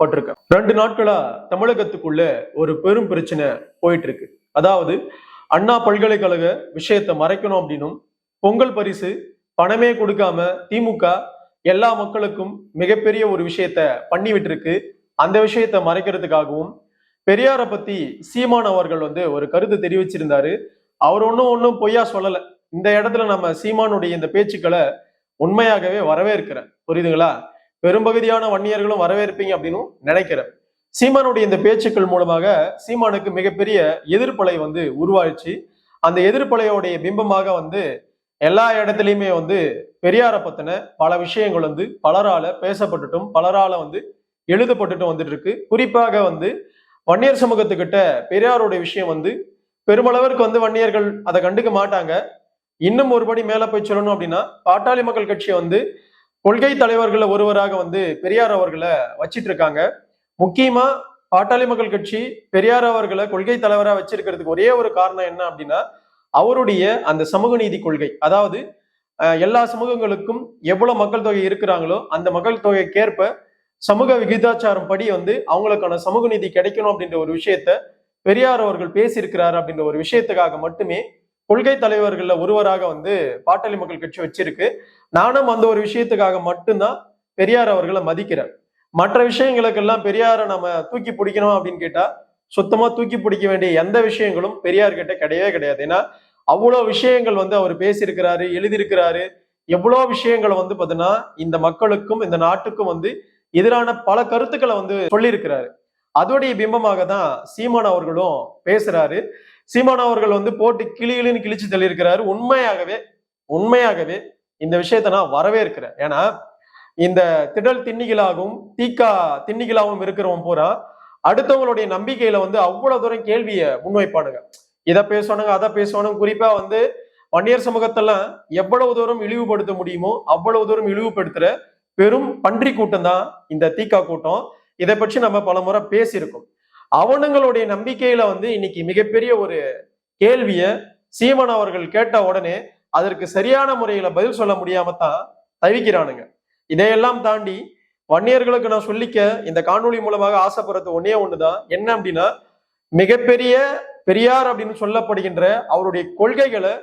பட்டிருக்கு. ரெண்டு நாட்களா தமிழகத்துக்குள்ள ஒரு பெரும் பிரச்சனை போயிட்டு இருக்கு அதாவது அண்ணா பல்கலைக்கழக விஷயத்தை மறைக்கணும் அப்படின்னும் பொங்கல் பரிசு பணமே கொடுக்காம திமுக எல்லா மக்களுக்கும் மிகப்பெரிய ஒரு விஷயத்த பண்ணிவிட்டு இருக்கு அந்த விஷயத்த மறைக்கிறதுக்காகவும் பெரியாரை பத்தி சீமான் அவர்கள் வந்து ஒரு கருத்து தெரிவிச்சிருந்தாரு. அவர் ஒன்றும் ஒன்றும் பொய்யா சொல்லலை. இந்த இடத்துல நம்ம சீமானுடைய இந்த பேச்சுக்களை உண்மையாகவே வரவேற்கிறேன். புரியுதுங்களா? பெரும்பகுதியான வன்னியர்களும் வரவேற்பீங்க அப்படின்னு நினைக்கிறேன். சீமானுடைய இந்த பேச்சுக்கள் மூலமாக சீமானுக்கு மிகப்பெரிய எதிர்ப்பலை வந்து உருவாயிடுச்சு. அந்த எதிர்ப்பலையோடைய பிம்பமாக வந்து எல்லா இடத்துலையுமே வந்து பெரியாரை பத்தின பல விஷயங்கள் வந்து பலரால பேசப்பட்டுட்டும் பலரால வந்து எழுதப்பட்டுட்டும் வந்துட்டு இருக்கு குறிப்பாக வந்து வன்னியர் சமூகத்துக்கிட்ட பெரியாருடைய விஷயம் வந்து பெருமளவிற்கு வந்து வன்னியர்கள் அதை கண்டுக்க மாட்டாங்க. இன்னும் ஒருபடி மேல போய் சொல்லணும் அப்படின்னா பாட்டாளி மக்கள் கட்சியை வந்து கொள்கை தலைவர்களில் ஒருவராக வந்து பெரியார் அவர்களை வச்சிட்டு இருக்காங்க முக்கியமா பாட்டாளி மக்கள் கட்சி பெரியார் அவர்களை கொள்கை தலைவராக வச்சிருக்கிறதுக்கு ஒரே ஒரு காரணம் என்ன அப்படின்னா அவருடைய அந்த சமூக நீதி கொள்கை. அதாவது எல்லா சமூகங்களுக்கும் எவ்வளவு மக்கள் தொகை இருக்கிறாங்களோ அந்த மக்கள் தொகைக்கேற்ப சமூக விகிதாச்சாரம் படி வந்து அவங்களுக்கான சமூக நீதி கிடைக்கணும் அப்படின்ற ஒரு விஷயத்த பெரியார் அவர்கள் பேசியிருக்கிறார் அப்படின்ற ஒரு விஷயத்துக்காக மட்டுமே கொள்கை தலைவர்கள்ல ஒருவராக வந்து பாட்டாளி மக்கள் கட்சி வச்சிருக்கு. நானும் அந்த ஒரு விஷயத்துக்காக மட்டும்தான் பெரியார் அவர்களை மதிக்கிறேன். மற்ற விஷயங்களுக்கெல்லாம் பெரியாரை நம்ம தூக்கி பிடிக்கணும் அப்படின்னு கேட்டா சுத்தமா தூக்கி பிடிக்க வேண்டிய எந்த விஷயங்களும் பெரியார் கிட்ட கிடையவே கிடையாது. ஏன்னா அவ்வளோ விஷயங்கள் வந்து அவர் பேசியிருக்கிறாரு எழுதியிருக்கிறாரு. எவ்வளோ விஷயங்களை வந்து பார்த்தீங்கன்னா இந்த மக்களுக்கும் இந்த நாட்டுக்கும் வந்து எதிரான பல கருத்துக்களை வந்து சொல்லியிருக்கிறாரு. அதோடைய பிம்பமாக தான் சீமான் அவர்களும் பேசுறாரு. சீமான் அவர்கள் வந்து போட்டு கிளிகளின்னு கிழிச்சு தள்ளியிருக்கிறாரு. உண்மையாகவே உண்மையாகவே இந்த விஷயத்த நான் வரவேற்கிறேன். ஏன்னா இந்த திடல் திண்ணிகளாகவும் தீக்கா திண்ணிகளாகவும் இருக்கிறவன் பூரா அடுத்தவங்களுடைய நம்பிக்கையில வந்து அவ்வளவு தூரம் கேள்வியை முன்வைப்பானுங்க. இதை பேசுவானுங்க அதை பேசுவானுங்க. குறிப்பா வந்து வன்னியர் சமூகத்தெல்லாம் எவ்வளவு தூரம் இழிவுபடுத்த முடியுமோ அவ்வளவு தூரம் இழிவுபடுத்துற பெரும் பன்றி கூட்டம் தான் இந்த தீக்கா கூட்டம். இதை பற்றி நம்ம பல முறை பேசியிருக்கோம். அவனுங்களுடைய நம்பிக்கையில வந்து இன்னைக்கு மிகப்பெரிய ஒரு கேள்வியை சீமன் அவர்கள் கேட்ட உடனே அதற்கு சரியான முறையில பதில் சொல்ல முடியாம தான் தவிக்கிறானுங்க. இதையெல்லாம் தாண்டி வன்னியர்களுக்கு நான் சொல்லிக்க இந்த காணொலி மூலமாக ஆசைப்படுறது ஒன்னே ஒண்ணுதான். என்ன அப்படின்னா மிகப்பெரிய பெரியார் அப்படின்னு சொல்லப்படுகின்ற அவருடைய கொள்கைகளை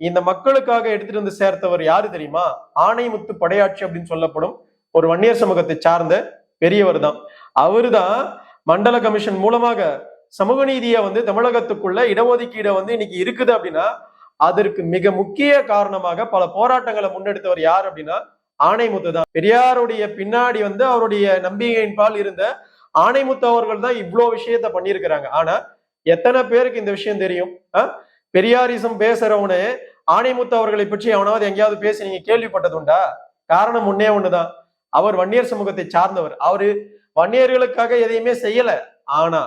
இந்த மக்களுக்காக எடுத்துட்டு வந்து சேர்த்தவர் யாரு தெரியுமா? ஆணைமுத்து படையாட்சி அப்படின்னு சொல்லப்படும் ஒரு வன்னியர் சமூகத்தை சார்ந்த பெரியவர் தான். அவருதான் மண்டல கமிஷன் மூலமாக சமூக நீதியை வந்து தமிழகத்துக்குள்ள இடஒதுக்கீடை வந்து இன்னைக்கு இருக்குது அப்படின்னா அதற்கு மிக முக்கிய காரணமாக பல போராட்டங்களை முன்னெடுத்தவர் யார் அப்படின்னா ஆணைமுத்து தான். பெரியாருடைய பின்னாடி வந்து அவருடைய நம்பிக்கையின் பால் இருந்த ஆணைமுத்து அவர்கள் தான் இவ்வளோ விஷயத்த பண்ணியிருக்கிறாங்க. ஆனா எத்தனை பேருக்கு இந்த விஷயம் தெரியும்? ஆ? பெரியாரிசம் பேசுறவனே ஆணைமுத்து அவர்களை பற்றி அவனாவது எங்கேயாவது பேசி நீங்க கேள்விப்பட்டதுண்டா காரணம் முன்னே ஒண்ணுதான். அவர் வன்னியர் சமூகத்தை சார்ந்தவர். அவரு வன்னியர்களுக்காக எதையுமே செய்யல. ஆனா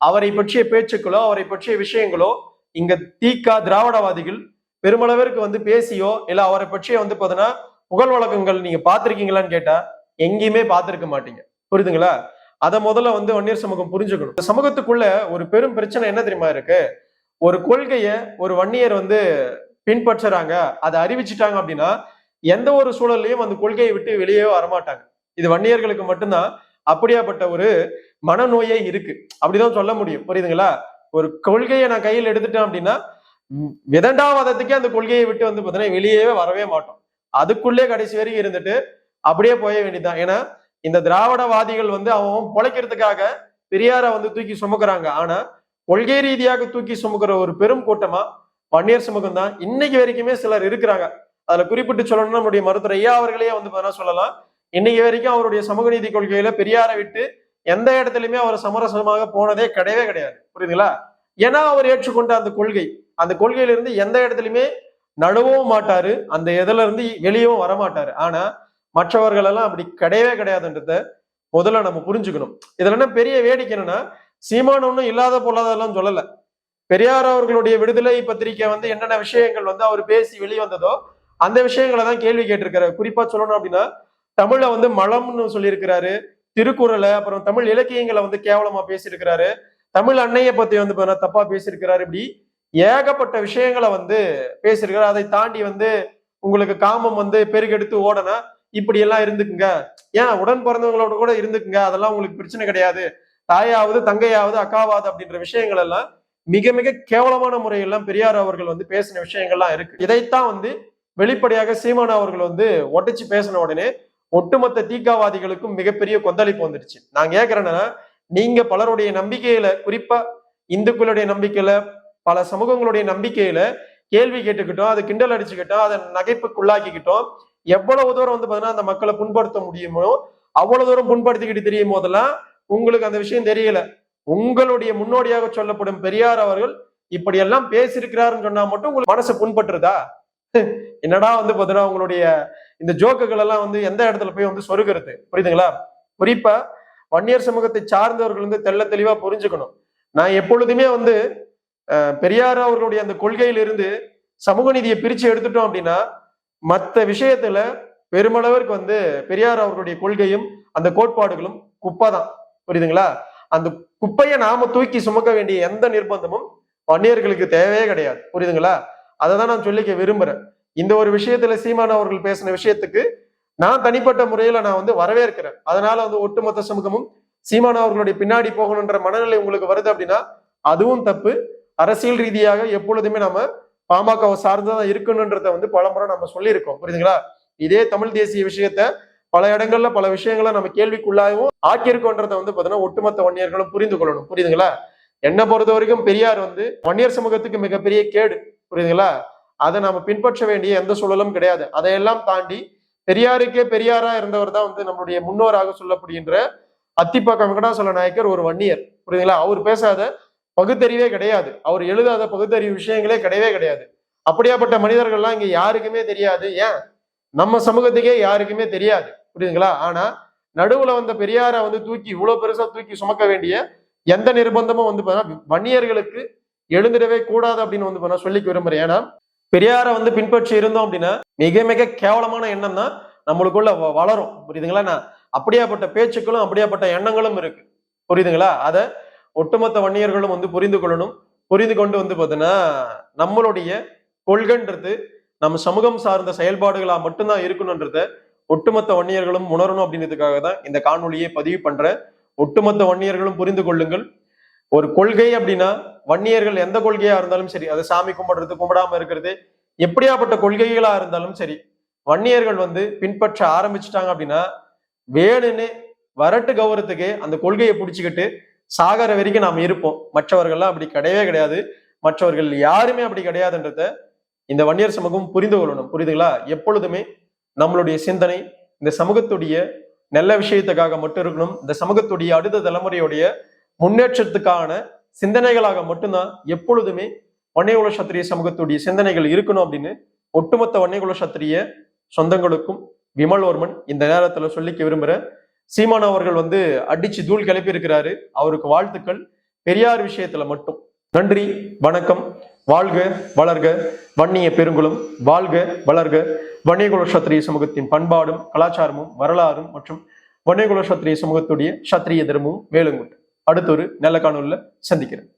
அவரை பற்றிய பேச்சுக்களோ அவரை பற்றிய விஷயங்களோ இங்க தீக்கா திராவிடவாதிகள் பெருமளவிற்கு வந்து பேசியோ இல்ல அவரை பற்றிய வந்து பாத்தீங்கன்னா புகழ் வழக்கங்கள் நீங்க பாத்திருக்கீங்களான்னு கேட்டா எங்கேயுமே பார்த்திருக்க மாட்டீங்க. புரியுதுங்களா? அதை முதல்ல வந்து வன்னியர் சமூகம் புரிஞ்சுக்கணும். இந்த சமூகத்துக்குள்ள ஒரு பெரும் பிரச்சனை என்ன தெரியுமா இருக்கு? ஒரு கொள்கைய ஒரு வன்னியர் வந்து பின்பற்றுறாங்க. அதை அறிவிச்சுட்டாங்க அப்படின்னா எந்த ஒரு சூழல்லையும் அந்த கொள்கையை விட்டு வெளியே வரமாட்டாங்க. இது வன்னியர்களுக்கு மட்டும்தான் அப்படியாப்பட்ட ஒரு மனநோயே இருக்கு. அப்படிதான் சொல்ல முடியும். புரியுதுங்களா? ஒரு கொள்கையை நான் கையில் எடுத்துட்டேன் அப்படின்னா விதண்டாவாதத்துக்கே அந்த கொள்கையை விட்டு வந்து பார்த்தீங்கன்னா வெளியே வரவே மாட்டோம். அதுக்குள்ளே கடைசி வரைக்கும் இருந்துட்டு அப்படியே போய வேண்டியதுதான். ஏன்னா இந்த திராவிடவாதிகள் வந்து அவன் பிழைக்கிறதுக்காக பெரியாரை வந்து தூக்கி சுமக்குறாங்க. ஆனா கொள்கை ரீதியாக தூக்கி சுமக்குற ஒரு பெரும் கூட்டமா பன்னீர் சுமக்கம் தான் இன்னைக்கு வரைக்குமே சிலர் இருக்கிறாங்க. அதுல குறிப்பிட்டு சொல்லணும்னா நம்முடைய மருத்துவர் ஐயா அவர்களே வந்து பார்த்தீங்கன்னா சொல்லலாம். இன்னைக்கு வரைக்கும் அவருடைய சமூக நீதி கொள்கையில பெரியாரை விட்டு எந்த இடத்துலயுமே அவர் சமரசமாக போனதே கிடையவே கிடையாது. புரியுதுங்களா? ஏன்னா அவர் ஏற்றுக்கொண்ட அந்த கொள்கை. அந்த கொள்கையில இருந்து எந்த இடத்துலயுமே நழுவவும் மாட்டாரு. அந்த இதுல இருந்து வெளியவும் வரமாட்டாரு. ஆனா மற்றவர்கள் எல்லாம் அப்படி கிடையவே கிடையாதுன்றத முதல்ல நம்ம புரிஞ்சுக்கணும். இதுல என்ன பெரிய வேடிக்கை என்னன்னா சீமான் ஒன்றும் இல்லாத பொல்லாதெல்லாம் சொல்லல. பெரியார் அவர்களுடைய விடுதலை பத்திரிக்கை வந்து என்னென்ன விஷயங்கள் வந்து அவர் பேசி வெளிவந்ததோ அந்த விஷயங்களை தான் கேள்வி கேட்டிருக்காரு குறிப்பா சொல்லணும் அப்படின்னா தமிழ வந்து மலம்னு சொல்லியிருக்கிறாரு திருக்குறளை அப்புறம் தமிழ் இலக்கியங்களை வந்து கேவலமா பேசியிருக்கிறாரு தமிழ் அன்னையை பத்தி வந்து தப்பா பேசியிருக்கிறாரு இப்படி ஏகப்பட்ட விஷயங்களை வந்து பேசியிருக்கிறாரு. அதை தாண்டி வந்து உங்களுக்கு காமம் வந்து பெருகெடுத்து ஓடனா இப்படி எல்லாம் இருந்துக்குங்க. ஏன்? உடன் பிறந்தவங்களோட கூட இருந்துக்குங்க. அதெல்லாம் உங்களுக்கு பிரச்சனை கிடையாது. தாயாவது தங்கையாவது அக்காவாது அப்படின்ற விஷயங்கள் எல்லாம் மிக மிக கேவலமான முறையெல்லாம் பெரியார் அவர்கள் வந்து பேசின விஷயங்கள்லாம் இருக்கு. இதைத்தான் வந்து வெளிப்படையாக சீமான் அவர்கள் வந்து ஒட்டச்சு பேசின உடனே ஒட்டுமொத்த தீக்காவாதிகளுக்கும் மிகப்பெரிய கொந்தளிப்பு வந்துடுச்சு. நான் கேட்கிறேன்னா நீங்க பலருடைய நம்பிக்கையில குறிப்பா இந்துக்களுடைய நம்பிக்கையில பல சமூகங்களுடைய நம்பிக்கையில கேள்வி கேட்டுக்கிட்டோம் அதை கிண்டல் அடிச்சுக்கிட்டோம் அதை நகைப்புக்குள்ளாக்கிக்கிட்டோம். எவ்வளவு தூரம் வந்து பாத்தீங்கன்னா அந்த மக்களை புண்படுத்த முடியுமோ அவ்வளவு தூரம் புண்படுத்திக்கிட்டு தெரியும் போதெல்லாம் உங்களுக்கு அந்த விஷயம் தெரியல. உங்களுடைய முன்னோடியாக சொல்லப்படும் பெரியார் அவர்கள் இப்படி எல்லாம் பேசியிருக்கிறாருன்னு சொன்னா மட்டும் உங்களுக்கு மனசு புண்பட்டுருதா? என்னடா வந்து பார்த்தீங்கன்னா உங்களுடைய இந்த ஜோக்குகள் எல்லாம் வந்து எந்த இடத்துல போய் வந்து சொருகிறது? புரியுதுங்களா? குறிப்பா வன்னியர் சமூகத்தை சார்ந்தவர்கள் வந்து தெள்ள தெளிவா புரிஞ்சுக்கணும். நான் எப்பொழுதுமே வந்து பெரியார் அவர்களுடைய அந்த கொள்கையிலிருந்து சமூக நீதியை பிரிச்சு எடுத்துட்டோம் அப்படின்னா மற்ற விஷயத்துல பெருமளவிற்கு வந்து பெரியார் அவர்களுடைய கொள்கையும் அந்த கோட்பாடுகளும் குப்பை தான் புரியுதுங்களா? அந்த குப்பையை நாம தூக்கி சுமக்க வேண்டிய எந்த நிர்பந்தமும் வன்னியர்களுக்கு தேவையே கிடையாது. புரியுதுங்களா? அதை தான் நான் சொல்லிக்க விரும்புறேன். இந்த ஒரு விஷயத்துல சீமான் அவர்கள் பேசின விஷயத்துக்கு நான் தனிப்பட்ட முறையில நான் வந்து வரவேற்கிறேன். அதனால வந்து ஒட்டுமொத்த சமூகமும் சீமான் அவர்களுடைய பின்னாடி போகணுன்ற மனநிலை உங்களுக்கு வருது அப்படின்னா அதுவும் தப்பு. அரசியல் ரீதியாக எப்பொழுதுமே நம்ம பாமகவை சார்ந்துதான் இருக்கணுன்றத வந்து பலமுறை நம்ம சொல்லியிருக்கோம். புரியுதுங்களா? இதே தமிழ் தேசிய விஷயத்த பல இடங்கள்ல பல விஷயங்களை நம்ம கேள்விக்குள்ளாகவும் ஆக்கியிருக்கோன்றத வந்து பாத்தீங்கன்னா ஒட்டுமொத்த வன்னியர்களும் புரிந்து கொள்ளணும். புரியுதுங்களா? என்னை பொறுத்த வரைக்கும் பெரியார் வந்து வன்னியர் சமூகத்துக்கு மிகப்பெரிய கேடு. புரியுதுங்களா? அதை நம்ம பின்பற்ற வேண்டிய எந்த சூழலும் கிடையாது. அதையெல்லாம் தாண்டி பெரியாருக்கே பெரியாரா இருந்தவர் தான் வந்து நம்மளுடைய முன்னோராக சொல்லப்படுகின்ற அத்திப்பாக்கம் வெங்கடாசல நாயக்கர் ஒரு வன்னியர். புரியுதுங்களா? அவர் பேசாத பகுத்தறிவே கிடையாது. அவர் எழுதாத பகுத்தறிவு விஷயங்களே கிடையவே கிடையாது. அப்படியாப்பட்ட மனிதர்கள்லாம் இங்க யாருக்குமே தெரியாது. ஏன்? நம்ம சமூகத்துக்கே யாருக்குமே தெரியாது. புரியுதுங்களா? ஆனா நடுவுல வந்த பெரியாரை வந்து தூக்கி இவ்வளவு பெருசா தூக்கி சுமக்க வேண்டிய எந்த நிர்பந்தமும் வந்து பார்த்தா வன்னியர்களுக்கு எழுந்திடவே கூடாது அப்படின்னு வந்து நான் சொல்லிக்க விரும்புறேன். ஏன்னா பெரியாரை வந்து பின்பற்றி இருந்தோம் அப்படின்னா மிக மிக கேவலமான எண்ணம் தான் நம்மளுக்குள்ள வ- வளரும். புரியுதுங்களா? நான் அப்படியாப்பட்ட பேச்சுக்களும் அப்படியாப்பட்ட எண்ணங்களும் இருக்கு. புரியுதுங்களா? அதை ஒட்டுமொத்த வன்னியர்களும் வந்து புரிந்து கொள்ளணும். புரிந்து கொண்டு வந்து பார்த்தீங்கன்னா நம்மளுடைய கொள்கைன்றது நம்ம சமூகம் சார்ந்த செயல்பாடுகளாக மட்டும்தான் இருக்கணுன்றத ஒட்டுமொத்த வன்னியர்களும் உணரணும் அப்படின்றதுக்காக தான் இந்த காணொலியை பதிவு பண்ற ஒட்டுமொத்த வன்னியர்களும் புரிந்து கொள்ளுங்கள். ஒரு கொள்கை அப்படின்னா வன்னியர்கள் எந்த கொள்கையா இருந்தாலும் சரி அது சாமி கும்பிடுறது கும்பிடாம இருக்கிறது எப்படியாப்பட்ட கொள்கைகளா இருந்தாலும் சரி வன்னியர்கள் வந்து பின்பற்ற ஆரம்பிச்சுட்டாங்க அப்படின்னா வேணும்னு வரட்டு கௌரவத்துக்கு அந்த கொள்கையை பிடிச்சிக்கிட்டு சாகர வரைக்கும் நாம் இருப்போம். மற்றவர்கள்லாம் அப்படி கிடையவே கிடையாது. மற்றவர்கள் யாருமே அப்படி கிடையாதுன்றத இந்த வன்னியர் சமூகம் புரிந்து கொள்ளணும். புரியுதுங்களா? எப்பொழுதுமே நம்மளுடைய சிந்தனை இந்த சமூகத்துடைய நல்ல விஷயத்துக்காக மட்டும் இருக்கணும். இந்த சமூகத்துடைய அடுத்த தலைமுறையுடைய முன்னேற்றத்துக்கான சிந்தனைகளாக மட்டும்தான் எப்பொழுதுமே வன்னியகுல சத்திரிய சமூகத்துடைய சிந்தனைகள் இருக்கணும் அப்படின்னு ஒட்டுமொத்த வன்னியகுல சத்திரிய சொந்தங்களுக்கும் விமல்வர்மன் இந்த நேரத்துல சொல்லிக்க விரும்புற சீமான் அவர்கள் வந்து அடிச்சு தூள் கிளப்பி இருக்கிறாரு அவருக்கு வாழ்த்துக்கள். பெரியார் விஷயத்துல மட்டும். நன்றி வணக்கம். வாழ்க வளர்க. வன்னிய பெருங்குளம். வாழ்க வளர்க. வன்னியகுல சத்திரிய சமூகத்தின் பண்பாடும் கலாச்சாரமும் வரலாறும் மற்றும் வன்னியகுல சத்திரிய சமூகத்துடைய சத்திரிய தர்மமும் வேலுங்குண்டு அடுத்த ஒரு நல்ல காணொலியில் சந்திக்கிறேன்.